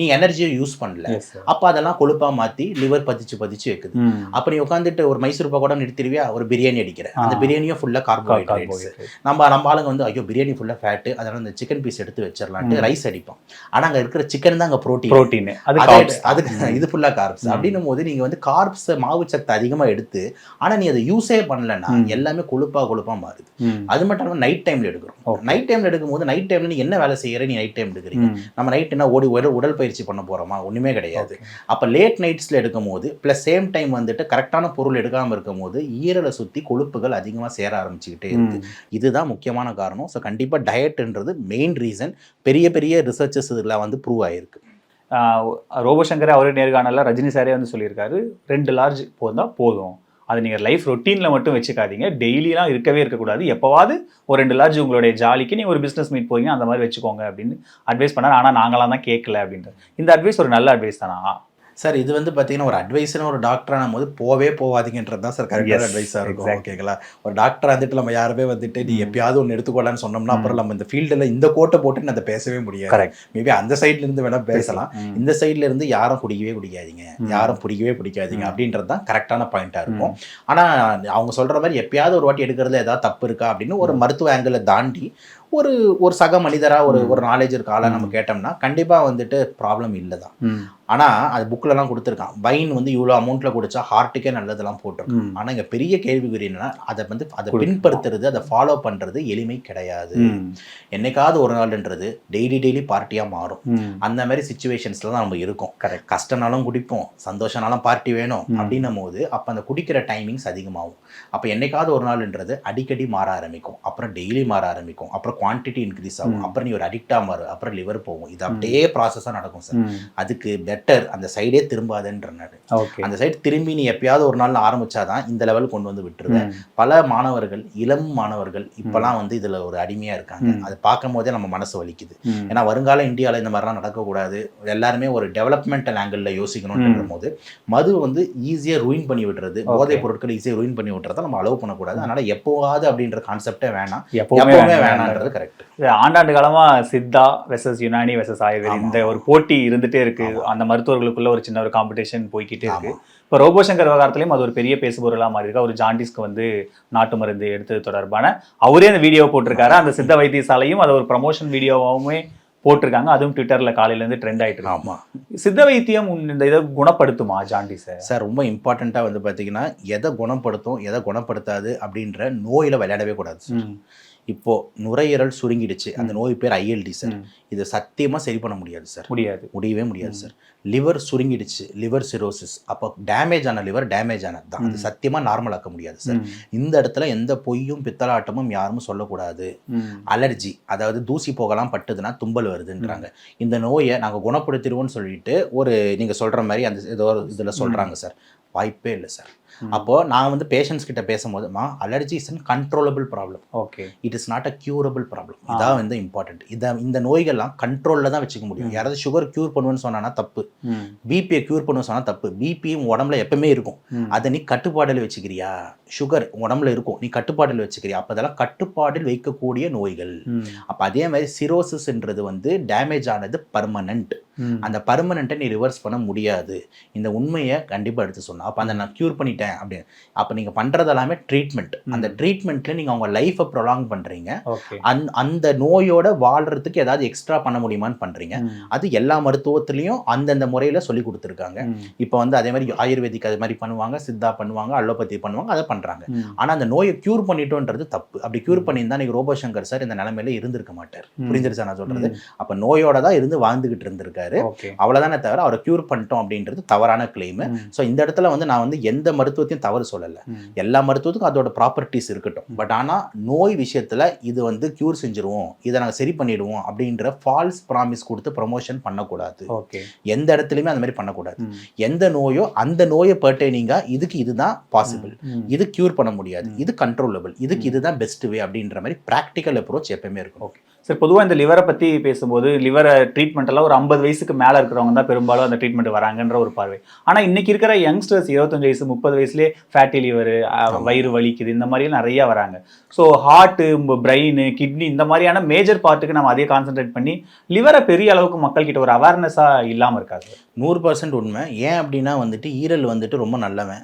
நீ எனர்ஜியை யூஸ் பண்ணல. அப்போ அதெல்லாம் கொழுப்பா மாத்தி லிவர் பதிச்சு பதிச்சு வைக்குது. அப்ப நீ உட்காந்துட்டு ஒரு மைசூர் பாக்கோட நிறுத்திடுவியா? ஒரு பிரியாணி அடிக்கிற. அந்த. பிரியாணியும் ஃபுல்லா கார்போஹைட்ரேட்ஸ் நம்ம நம்ம ஆளுங்க வந்து ஐயோ பிரியாணி ஃபுல்லா ஃபேட் அதனால இந்த சிக்கன் பீஸ் எடுத்து வச்சிடலான்ட்டு. ரைஸ் அடிப்போம். ஆனா அங்க இருக்கிற சிக்கன் தான் அங்க ப்ரோட்டீன் புரோட்டீன் அது அது carbs. அது இது ஃபுல்லா கார்ப்ஸ். அப்படின்னும் போது நீங்க வந்து கார்ப்ஸ் மாவு சத்து அதிகமா எடுத்து ஆனா நீ அதை யூஸே பண்ணலன்னா. எல்லாமே கொழுப்பா கொழுப்பா மாறுது. அது மட்டும் இல்லாம நைட் டைம்ல எடுக்கிறோம். நைட் டைம்ல எடுக்கும்போது நைட் டைம்ல நீ என்ன வேலை செய்யற நீ நைட் டைம் எடுக்கிறீங்க. நம்ம நைட் என்ன ஓடி உடல் பயிற்சி பண்ண போறோமா ஒண்ணுமே கிடையாது. அப்போ லேட் நைட்ஸில் எடுக்கும் போது ப்ளஸ் சேம் டைம் வந்துட்டு கரெக்டான பொருள் எடுக்காமல் இருக்கும் போது ஈரலை சுற்றி கொழுப்புகள் அதிகமாக சேர ஆரம்பிச்சுக்கிட்டே இருக்கு ம். இதுதான் முக்கியமான காரணம் ஸோ கண்டிப்பாக டயட்ன்றது மெயின் ரீசன் பெரிய பெரிய ரிசர்ச்சஸ் இதெல்லாம் வந்து ப்ரூவ் ஆயிருக்கு ரோபோசங்கர் அவரே நேர்காணல ரஜினி சாரே வந்து சொல்லியிருக்காரு ரெண்டு லார்ஜ் போந்தால் போதும். அது நீங்கள் லைஃப் ரொட்டீனில் மட்டும் வச்சுக்காதீங்க. டெய்லிலாம் இருக்கவே இருக்கக்கூடாது. எப்போவாது ஒரு ரெண்டு லார்ஜ் உங்களுடைய ஜாலிக்கு நீங்கள் ஒரு பிஸ்னஸ் மீட் போகிறீங்க அந்த மாதிரி வச்சுக்கோங்க அப்படின்னு அட்வைஸ் பண்ணார். ஆனால் நாங்களாம் தான் கேட்கல அப்படின்ட்டு இந்த அட்வைஸ் ஒரு நல்ல அட்வைஸ் தானா? சார் இது வந்து பார்த்தீங்கன்னா ஒரு அட்வைஸ்னு ஒரு டாக்டரான போது போவே போவாதீங்கன்றது தான் சார் கரெக்டான அட்வைஸாக இருக்கும். ஓகேங்களா ஒரு டாக்டர் வந்துட்டு நம்ம யாருமே வந்துட்டு நீ. எப்பயாவது ஒன்று எடுத்துக்கொள்ளலான்னு சொன்னோம்னா. அப்புறம் நம்ம இந்த ஃபீல்டில் இந்த கோட்டை போட்டு நான் அதை பேசவே முடியாது மேபி அந்த சைட்ல இருந்து வேணா பேசலாம் இந்த சைடுல இருந்து யாரும் குடிக்கவே குடிக்காதீங்க. யாரும் பிடிக்கவே பிடிக்காதீங்க. அப்படின்றது தான் கரெக்டான பாயிண்டா இருக்கும் ஆனா அவங்க சொல்ற மாதிரி எப்பயாவது ஒரு வாட்டி எடுக்கிறதுல ஏதாவது தப்பு இருக்கா அப்படின்னு ஒரு மருத்துவ ஆங்கிளை தாண்டி ஒரு ஒரு சக மனிதரா ஒரு. ஒரு நாலேஜ் இருக்க ஆளா நம்ம. கேட்டோம்னா கண்டிப்பா வந்துட்டு ப்ராப்ளம் இல்லை தான் ஆனா அது புக்ல எல்லாம் கொடுத்துருக்கான். வைன் வந்து இவ்வளவு அமௌண்ட்ல குடிச்சா ஹார்ட்டுக்கே நல்லதெல்லாம் போட்டிருக்கான் ஆனா இங்க பெரிய கேள்விக்குறி என்னன்னா அதை வந்து அதை பின்பற்றுறது அதை ஃபாலோ பண்றது எளிமை கிடையாது. என்னைக்காவது ஒரு நாள்ன்றது டெய்லி டெய்லி பார்ட்டியா மாறும். அந்த மாதிரி சுச்சுவேஷன்ஸ்ல தான் நம்ம இருக்கோம். கரெக்ட் கஷ்டனாலும் குடிப்போம் சந்தோஷனாலும் பார்ட்டி வேணும். அப்படின்னும் போது அப்போ அந்த குடிக்கிற டைமிங்ஸ் அதிகமாகும். அப்போ என்னைக்காவது ஒரு நாள்ன்றது அடிக்கடி மாற ஆரம்பிக்கும். அப்புறம் டெய்லி மாற ஆரம்பிக்கும். அப்புறம் குவான்டிட்டி இன்க்ரீஸ் ஆகும். அப்புறம் நீ ஒரு அடிக்டா மாறு. அப்புறம் லிவர் போகும். இது அப்படியே ப்ராசஸாக நடக்கும் சார் அதுக்கு பெட்டர் அந்த சைடே திரும்பாதுன்றனாரு. அந்த சைடு திரும்பி நீ எப்பயாவது ஒரு நாள் ஆரம்பிச்சாதான் இந்த லெவல் கொண்டு வந்து விட்டுருவேன் பல மாணவர்கள் இளம் மாணவர்கள் இப்பெல்லாம் வந்து இதுல ஒரு அடிமையா இருக்காங்க. அதை பார்க்கும் போதே நம்ம மனசு வலிக்குது. ஏன்னா வருங்கால இந்தியாவில் இந்த மாதிரிலாம் நடக்கக்கூடாது. எல்லாருமே ஒரு டெவலப்மெண்டல் ஆங்கிளில் யோசிக்கணும்ன்ற போது மது வந்து ஈஸியாக ரூயின் பண்ணி விடுறது. போதைப் பொருட்கள் ஈஸியாக ரூயின் பண்ணி விட்டுறத நம்ம அலோவ் பண்ணக்கூடாது. அதனால எப்போவாது அப்படின்ற கான்செப்டே வேணாம். எப்பவுமே. வேணான்றது கரெக்ட் ஆண்டாண்டு காலமா சித்தா வெசஸ் யுனானி வெசஸ் ஆயுர்வேத். இந்த ஒரு போட்டி இருந்துட்டே இருக்கு. ஆமா. அந்த மருத்துவர்களுக்குள்ள ஒரு சின்ன ஒரு காம்படிஷன் போய்க்கிட்டே இருக்கு. இப்போ ரோபோசங்கர் விவகாரத்துலயும் அது ஒரு பெரிய பேசுபொருளா மாறி இருக்கு. அவர் ஜாண்டிஸ்க்கு வந்து நாட்டு மருந்து எடுத்தது தொடர்பான அவரே அந்த வீடியோ போட்டிருக்காரு. அந்த சித்த வைத்தியசாலையும் அதை ஒரு ப்ரமோஷன் வீடியோவாவுமே போட்டிருக்காங்க. அதுவும் ட்விட்டர்ல காலையில இருந்து ட்ரெண்ட் ஆயிட்டு இருக்கு. ஆமா. சித்த வைத்தியம் இந்த இதை குணப்படுத்துமா ஜாண்டிஸை சார் ரொம்ப இம்பார்ட்டண்ட்டாக வந்து பார்த்தீங்கன்னா எதை குணப்படுத்தும் எதை குணப்படுத்தாது அப்படின்ற நோயில விளையாடவே கூடாது சார் இப்போ நுரையீரல் சுருங்கிடுச்சு. அந்த நோய் பேர் ஐஎல்டி சார். இது சத்தியமா சரி பண்ண முடியாது சார் முடியாது. முடியவே முடியாது சார் லிவர் சுருங்கிடுச்சு. Liver cirrhosis. அப்போ டேமேஜ் ஆன லிவர் டேமேஜ் ஆனது தான். அது ம். சத்தியமா நார்மல் ஆக்க முடியாது சார். இந்த இடத்துல எந்த பொய்யும் பித்தலாட்டமும் யாரும் சொல்லக்கூடாது. அலர்ஜி அதாவது தூசி போகலாம் பட்டுதுன்னா தும்பல் வருதுன்றாங்க. இந்த நோயை நாங்கள் குணப்படுத்திடுவோம்னு சொல்லிட்டு ஒரு நீங்கள் சொல்கிற மாதிரி அந்த ஏதோ இதில் சொல்கிறாங்க சார் வாய்ப்பே இல்லை சார். அப்போது நான் வந்து பேஷண்ட்ஸ் கிட்ட பேசும்போது மா allergy is an controllable problem okay. It is not a curable problem இதான் வந்து இம்பார்ட்டன்ட் இதை இந்த நோய்கள்லாம் கண்ட்ரோலில் தான் வச்சுக்க முடியும். யாராவது சுகர் க்யூர் பண்ணுவேன்னு சொன்னான்னா தப்பு. பிபியை க்யூர் பண்ணுவேன்னு சொன்னால் தப்பு. பிபியும் உடம்புல எப்பவுமே இருக்கும். அதை நீ கட்டுப்பாடில் வச்சுக்கிறியா? சுகர் உடம்புல இருக்கும். நீ கட்டுப்பாடில் வச்சுக்கிறியா? அப்போ அதெல்லாம் கட்டுப்பாடில் வைக்கக்கூடிய நோய்கள். அப்போ அதே மாதிரி சிரோசிஸ்ன்றது வந்து டேமேஜ் ஆனது பர்மனண்ட். அந்த பர்மனண்ட்டை நீ ரிவர்ஸ் பண்ண முடியாது. இந்த உண்மையை கண்டிப்பாக எடுத்து சொன்னா அப்போ அந்த நான் க்யூர் பண்ணிட்டேன் அப்படின்னு. அப்போ நீங்கள் பண்ணுறது எல்லாமே ட்ரீட்மெண்ட் அந்த ட்ரீட்மெண்ட்டில் நீங்கள் அவங்க லைஃப்பை ப்ரொலாங் பண்ணுறீங்க அந் அந்த நோயோட வாழ்றதுக்கு ஏதாவது எக்ஸ்ட்ரா பண்ண முடியுமான்னு பண்ணுறீங்க. அது எல்லா மருத்துவத்துலேயும் அந்தந்த முறையில் சொல்லி கொடுத்துருக்காங்க. இப்போ வந்து அதே மாதிரி ஆயுர்வேதிக் அது மாதிரி பண்ணுவாங்க சித்தா பண்ணுவாங்க அலோபதி பண்ணுவாங்க அதை பண்ணுறாங்க. ஆனால் அந்த நோயை க்யூர் பண்ணிட்டோன்றது தப்பு. அப்படி க்யூர் பண்ணியிருந்தா நீங்கள் ரோபோசங்கர் சார் இந்த நிலைமையில இருந்திருக்க மாட்டார். புரிஞ்சிருச்சா நான் சொல்றது? ம். அப்போ நோயோட தான் இருந்து வாழ்ந்துகிட்டு இருந்திருக்காரு. ஓகே. அவ்வளோதானே தவிர அவரை க்யூர் பண்ணிட்டோம் அப்படின்றது தவறான கிளைம். ஸோ இந்த இடத்துல வந்து நான் வந்து எந்த மருத்துவத்தையும் தவறு சொல்லலை. எல்லா மருத்துவத்துக்கும் அதோட ப்ராப்பர்ட்டிஸ் இருக்கட்டும். பட் ஆனால் நோய் விஷயத்தில் இது வந்து க்யூர் செஞ்சுருவோம். இதை நாங்கள் சரி பண்ணிடுவோம் அப்படின்ற ஃபால்ஸ் ப்ராமிஸ் கொடுத்து ப்ரமோஷன் பண்ணக்கூடாது. ஓகே. எந்த இடத்துலையுமே அந்த மாதிரி பண்ணக்கூடாது. எந்த நோயோ அந்த நோயை பர்டைனிங்காக இதுக்கு இதுதான் பாசிபிள். இது க்யூர் பண்ண முடியாது. இது கண்ட்ரோலபிள் இதுக்கு இதுதான் பெஸ்ட் வே அப்படின்ற மாதிரி ப்ராக்டிக்கல் அப்ரோச் எப்பவுமே இருக்கும். ஓகே. சார் பொதுவாக இந்த லிவரை பற்றி பேசும்போது லிவரை ட்ரீட்மெண்ட் எல்லாம் ஒரு ஐம்பது வயசுக்கு மேலே இருக்கிறவங்க தான் பெரும்பாலும் அந்த ட்ரீட்மெண்ட் வராங்கன்ற ஒரு பார்வை. ஆனால் இன்னைக்கு இருக்கிற யங்ஸ்டர்ஸ் இருபத்தஞ்சு வயசு முப்பது வயசுலேயே ஃபேட்டி லிவர் வயிறு வலிக்குது இந்த மாதிரிலாம் நிறைய வராங்க. ஸோ ஹார்ட்டு பிரெயின் கிட்னி இந்த மாதிரியான மேஜர் பார்ட்டுக்கு நம்ம அதே கான்சென்ட்ரேட் பண்ணி லிவரை பெரிய அளவுக்கு மக்கள்கிட்ட ஒரு அவேர்னஸாக இல்லாமல் இருக்காது நூறு பர்சன்ட் உண்மை. ஏன் அப்படின்னா வந்துட்டு ஈரல் வந்துட்டு ரொம்ப நல்லவன்.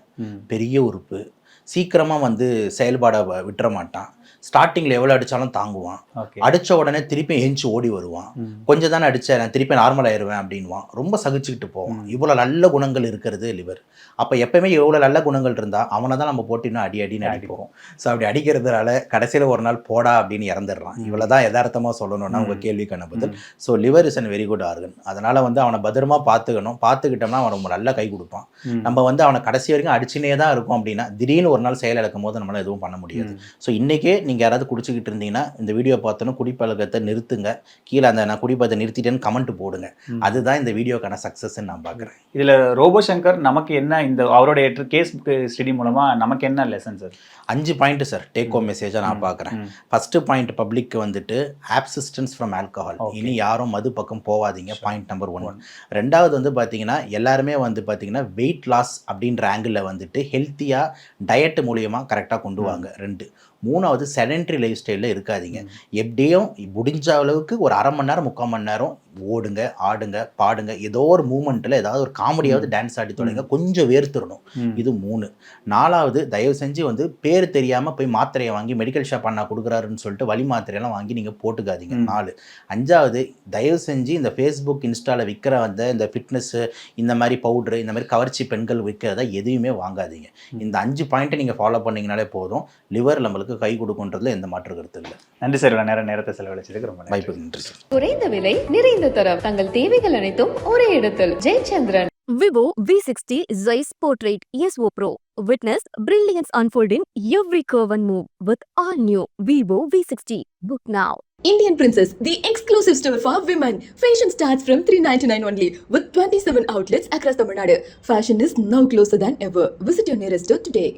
பெரிய உறுப்பு. சீக்கிரமாக வந்து செயல்பாட விட்டுற மாட்டான். ஸ்டார்டிங்கில் எவ்வளோ அடித்தாலும் தாங்குவான். அடித்த உடனே திருப்பி எஞ்சி ஓடி வருவான். கொஞ்சம் தானே அடித்தேன் நான் திருப்பி நார்மல் ஆயிடுவேன் அப்படின்வான் ரொம்ப சகிச்சுக்கிட்டு போவான். இவ்வளோ நல்ல குணங்கள் இருக்கிறது லிவர். அப்போ எப்பயுமே எவ்வளோ நல்ல குணங்கள் இருந்தால் அவனை தான் நம்ம போட்டு இன்னும் அடி அடின்னு அடிப்போம். ஸோ அப்படி அடிக்கிறதுனால கடைசியில் ஒரு நாள் போடா அப்படின்னு இறந்துடுறான். இவ்வளோ தான் யதார்த்தமாக சொல்லணும்னா. உங்கள் கேள்விக்கான பதில். So liver is an very good organ அதனால் வந்து அவனை பத்திரமா பார்த்துக்கணும். பார்த்துக்கிட்டோம்னா அவன் ரொம்ப நல்ல கை கொடுப்பான். நம்ம வந்து அவனை கடைசி வரைக்கும் அடிச்சுனே தான் இருக்கும் அப்படின்னா திடீர்னு ஒரு நாள் செயல் இழக்கும் போது நம்மளால எதுவும் பண்ண முடியாது. ஸோ இன்றைக்கே நீங்கள் யாராவது குடிச்சிக்கிட்டு இருந்தீங்கன்னா இந்த வீடியோ பார்த்தோன்னா குடிப்பழக்கத்தை நிறுத்துங்க. கீழே அந்த நான் குடிப்பழக்கத்தை நிறுத்திட்டேன்னு கமெண்ட் போடுங்க. அதுதான் இந்த வீடியோக்கான சக்ஸஸ்ன்னு நான் பார்க்குறேன். இதில் ரோபோ சங்கர் நமக்கு என்ன இந்த அவருடைய கேஸ் ஸ்டடி மூலமா நமக்கு என்ன லெசன் சார் அஞ்சு பாயிண்ட் சார் டேக் ஹோம் மெசேஜாக நான் பார்க்குறேன். ஃபர்ஸ்ட் பாயிண்ட் பப்ளிக் வந்துட்டு ஆப்சிஸ்டன்ஸ் ஃப்ரம் ஆல்கஹால். இனி யாரும் மது பக்கம் போகாதீங்க பாயிண்ட் நம்பர் ஒன். ரெண்டாவது வந்து பார்த்தீங்கன்னா எல்லாருமே வந்து பார்த்தீங்கன்னா வெயிட் லாஸ் அப்படின்ற ஆங்கிளில் வந்துட்டு ஹெல்த்தியாக டயட் மூலியமாக கரெக்டாக கொண்டு வாங்க. ரெண்டு மூணாவது செடென்ட்ரி லைஃப் ஸ்டைலில் இருக்காதீங்க. எப்படியும் முடிஞ்ச அளவுக்கு ஒரு அரை மணி நேரம் முக்கால் மணி நேரம் ஓடுங்க ஆடுங்க பாடுங்க. ஏதோ ஒரு மூமெண்ட்டில் ஏதாவது ஒரு காமெடியாவது டான்ஸ் ஆடி தொடங்க. கொஞ்சம் வேர்த்துடணும். இது மூணு. நாலாவது தயவு செஞ்சு வந்து பேர் தெரியாமல் போய் மாத்திரையை வாங்கி மெடிக்கல் ஷாப் அண்ணா கொடுக்குறாருன்னு சொல்லிட்டு வலி மாத்திரையெல்லாம் வாங்கி நீங்கள் போட்டுக்காதீங்க. நாலு. அஞ்சாவது தயவு செஞ்சு இந்த ஃபேஸ்புக் இன்ஸ்டாவில் விற்கிற வந்த இந்த ஃபிட்னஸ்ஸு இந்த மாதிரி பவுட்ரு இந்த மாதிரி கவர்ச்சி பெண்கள் விற்கிறத எதையுமே வாங்காதீங்க. இந்த அஞ்சு பாயிண்ட்டை நீங்கள் ஃபாலோ பண்ணீங்கனாலே போதும். லிவர் நம்மளுக்கு கை கொடுக்குன்றதுல எந்த மாற்று கருத்து இல்லை. நன்றி சார். நேரம் நேரத்தை செலவழிச்சதுக்கு ரொம்ப நன்றி. வாய்ப்புக்கு நன்றி சார். குறைந்த விலை நிறைந்த தரம் தங்கள் தேவைகள் அனைத்தும் ஒரே இடத்தில் Jayachandran Vivo V60 Zeiss Portrait ESO Pro. Witness brilliance unfold in every curve and move with all new Vivo V60. Book now. Indian Princess, the exclusive store for women. Fashion starts from 399 only with 27 outlets across Tamil Nadu. Fashion is now closer than ever. Visit your nearest store today.